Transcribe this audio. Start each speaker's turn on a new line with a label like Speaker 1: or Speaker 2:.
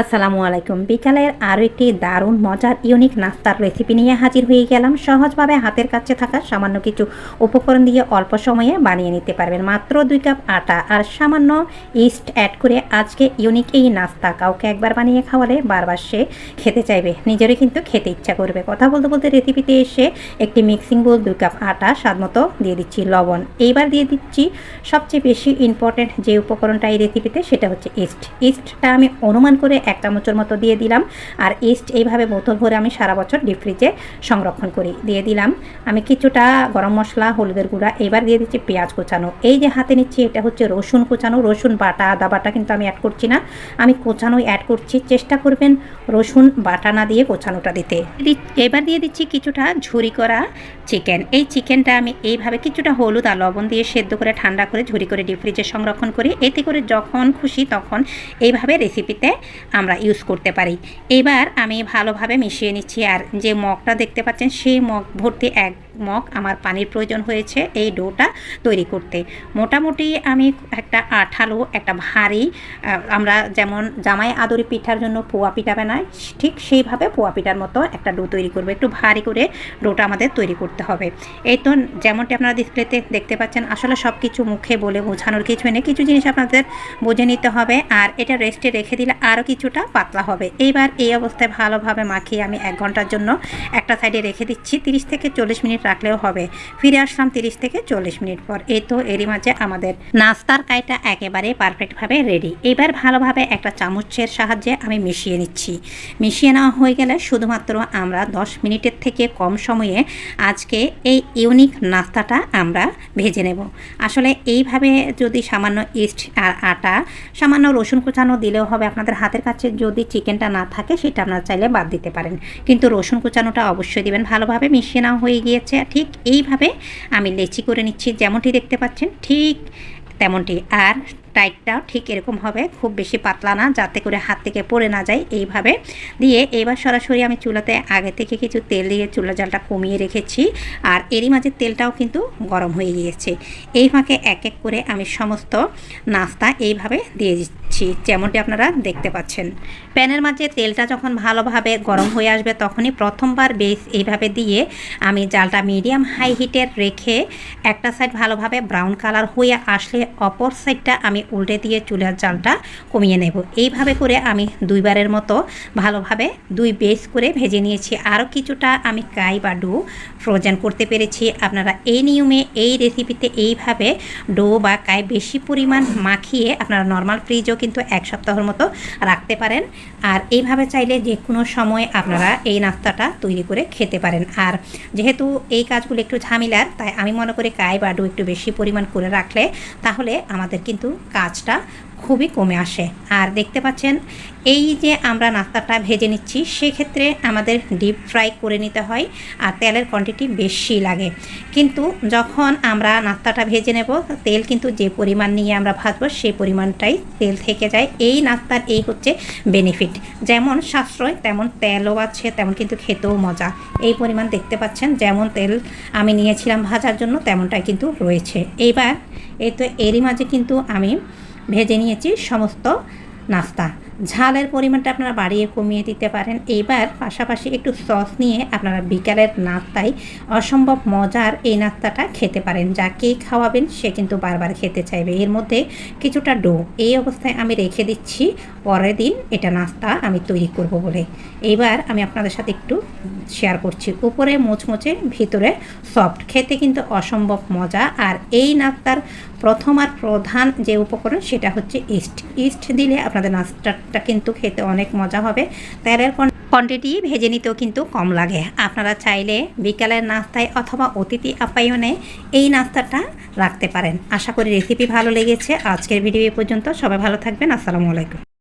Speaker 1: আসসালামু আলাইকুম। বিকালের আরও একটি দারুণ, মজার ইউনিক নাস্তার রেসিপি নিয়ে হাজির হয়ে গেলাম। সহজভাবে হাতের কাছে থাকা সামান্য কিছু উপকরণ দিয়ে অল্প সময়ে বানিয়ে নিতে পারবেন। মাত্র দুই কাপ আটা আর সামান্য ইস্ট অ্যাড করে আজকে ইউনিক এই নাস্তা কাউকে একবার বানিয়ে খাওয়ালে বারবার সে খেতে চাইবে। নিজেরই কিন্তু খেতে ইচ্ছা করবে। কথা বলতে বলতে রেসিপিতে এসে একটি মিক্সিং বোল দুই কাপ আটা স্বাদ মতো দিয়ে দিচ্ছি লবণ। এইবার দিয়ে দিচ্ছি সবচেয়ে বেশি ইম্পর্টেন্ট যে উপকরণটা এই রেসিপিতে সেটা হচ্ছে ইস্ট ইস্টটা আমি অনুমান করে এক চামচের মতো দিয়ে দিলাম। আর ইস্ট এইভাবে বোতল ভরে আমি সারা বছর ডিপ ফ্রিজে সংরক্ষণ করি। দিয়ে দিলাম। আমি কিছুটা গরম মশলা, হলুদের গুঁড়া, এবার দিয়ে দিচ্ছি পেঁয়াজ কোচানো। এই যে হাতে নিচ্ছি, এটা হচ্ছে রসুন কোচানো। রসুন বাটা, আদা বাটা কিন্তু আমি অ্যাড করছি না। আমি কোচানোই অ্যাড করছি। চেষ্টা করবেন রসুন বাটা না দিয়ে কোচানোটা দিতে। এবার দিয়ে দিচ্ছি কিছুটা ঝুরি করা চিকেন এই চিকেনটা আমি এইভাবে কিছুটা হলুদ আর লবণ দিয়ে সেদ্ধ করে, ঠান্ডা করে, ঝুরি করে ডিপ ফ্রিজে সংরক্ষণ করি। এতে করে যখন খুশি তখন এইভাবে রেসিপিতে আমরা ইউজ করতে পারি। এবার আমি ভালোভাবে মিশিয়ে নিচ্ছি আর যে মগটা দেখতে পাচ্ছেন সেই মগ ভর্তি এক মগ আমার পানির প্রয়োজন হয়েছে এই ডোটা তৈরি করতে। মোটামুটি আমি একটা আঠালো, একটা ভারী আমরা যেমন জামাই আদরি পিঠার জন্য পোয়া পিঠা বানাই, ঠিক সেইভাবে পোয়া পিঠার মতো একটা ডো তৈরি করব। একটু ভারী করে ডোটা আমাদের তৈরি করতে হবে। এই তো যেমনটি আপনারা ডিসপ্লেতে দেখতে পাচ্ছেন, আসলে সব কিছু মুখে বলে বোঝানোর কিছু নেই। কিছু জিনিস আপনাদের বুঝে নিতে হবে আর এটা রেস্টে রেখে দিলে আরও কিছুটা পাতলা হবে। এইবার এই অবস্থায় ভালোভাবে মাখিয়ে আমি এক ঘণ্টার জন্য একটা সাইডে রেখে দিচ্ছি। তিরিশ থেকে চল্লিশ মিনিট রাখলেও হবে। ফিরে আসলাম তিরিশ থেকে চল্লিশ মিনিট পর। এই তো এরই মাঝে আমাদের নাস্তার কাইটা একেবারে পারফেক্টভাবে রেডি। এবার ভালোভাবে একটা চামচের সাহায্যে আমি মিশিয়ে নিচ্ছি। মিশিয়ে নেওয়া হয়ে গেলে শুধুমাত্র আমরা দশ মিনিটের থেকে কম সময়ে আজকে এই ইউনিক নাস্তাটা আমরা ভেজে নেব। আসলে এইভাবে যদি সামান্য ইস্ট আর আটা, সামান্য রসুন কুচানো দিলেও হবে আপনাদের হাতের কাছে। যদি চিকেনটা না থাকে, সেটা আপনারা চাইলে বাদ দিতে পারেন। কিন্তু রসুন কুচানোটা অবশ্যই দিবেন। ভালোভাবে মিশিয়ে নেওয়া হয়ে গিয়েছে। ঠিক এইভাবে আমি লেচি করে নিচ্ছি, যেমনটি দেখতে পাচ্ছেন ঠিক তেমনটি। আর টাইটটাও ঠিক এরকম হবে, খুব বেশি পাতলা না, যাতে করে হাত থেকে পড়ে না যায় এইভাবে। দিয়ে এবার সরাসরি আমি চুলাতে আগে থেকে কিছু তেল দিয়ে চুলা জালটা কমিয়ে রেখেছি আর এরই মাঝে তেলটাও কিন্তু গরম হয়ে গিয়েছে। এই ফাঁকে এক এক করে আমি সমস্ত নাস্তা এইভাবে দিয়ে দিচ্ছি। যেমনটি আপনারা দেখতে পাচ্ছেন। প্যানের মাঝে তেলটা যখন ভালোভাবে গরম হয়ে আসবে, তখনই প্রথমবার বেশ এইভাবে দিয়ে আমি জালটা মিডিয়াম হাই হিটের রেখে একটা সাইড ভালোভাবে ব্রাউন কালার হয়ে আসলে অপর সাইডটা আমি উল্টে দিয়ে চুলার জালটা কমিয়ে নেব। এইভাবে করে আমি দুইবারের মতো ভালোভাবে দুই বেস করে ভেজে নিয়েছি। আরও কিছুটা আমি কাই বা ডো ফ্রোজেন করতে পেরেছি। আপনারা এই নিয়মে এই রেসিপিতে এইভাবে ডো বা কাই বেশি পরিমাণ মাখিয়ে আপনারা নর্মাল ফ্রিজও কিন্তু এক সপ্তাহের মতো রাখতে পারেন। আর এইভাবে চাইলে যে কোনো সময় আপনারা এই নাস্তাটা তৈরি করে খেতে পারেন। আর যেহেতু এই কাজগুলো একটু ঝামেলার তাই আমি মনে করি কাই বাডু একটু বেশি পরিমাণ করে রাখলে তাহলে আমাদের কিন্তু কাজটা খুবই কমে আসে। আর দেখতে পাচ্ছেন, এই যে আমরা নাস্তাটা ভেজে নিচ্ছি, সেক্ষেত্রে আমাদের ডিপ ফ্রাই করে নিতে হয় আর তেলের কোয়ান্টিটি বেশি লাগে। কিন্তু যখন আমরা নাস্তাটা ভেজে নেব, তেল কিন্তু যে পরিমাণ নিয়ে আমরা ভাজবো, সেই পরিমাণটাই তেল থেকে যায়। এই নাস্তার এই হচ্ছে বেনিফিট যেমন সাশ্রয়, তেমন তেলও আছে, তেমন কিন্তু খেতেও মজা। এই পরিমাণ দেখতে পাচ্ছেন, যেমন তেল আমি নিয়েছিলাম ভাজার জন্য, তেমনটাই কিন্তু রয়েছে। এইবার, এই তো এরই মাঝে কিন্তু আমি ভেজে নিয়েছি সমস্ত নাস্তা। ঝালের পরিমাণটা আপনারা বাড়িয়ে কমিয়ে দিতে পারেন। এইবার পাশাপাশি একটু সস নিয়ে আপনারা বিকালের নাস্তায় অসম্ভব মজার এই নাস্তাটা খেতে পারেন। যাকেই খাওয়াবেন সে কিন্তু বারবার খেতে চাইবে। এর মধ্যে কিছুটা ডো। এই অবস্থায় আমি রেখে দিচ্ছি। পরের দিন এটা নাস্তা আমি তৈরি করব বলে। এইবার আমি আপনাদের সাথে একটু শেয়ার করছি। উপরে মুচমুচে, ভিতরে সফট খেতে কিন্তু অসম্ভব মজা। আর এই নাস্তার প্রথম আর প্রধান যে উপকরণ সেটা হচ্ছে ইস্ট। ইস্ট দিলে আপনাদের নাস্তাটা কিন্তু খেতে অনেক মজা হবে। তেলের কোয়ান্টিটি ভেজে নিতেও কিন্তু কম লাগে। আপনারা চাইলে বিকালের নাস্তায় অথবা অতিথি আপ্যায়নে এই নাস্তাটা রাখতে পারেন। আশা করি রেসিপি ভালো লেগেছে। আজকের ভিডিও এ পর্যন্ত সবাই ভালো থাকবেন। আসসালামু আলাইকুম।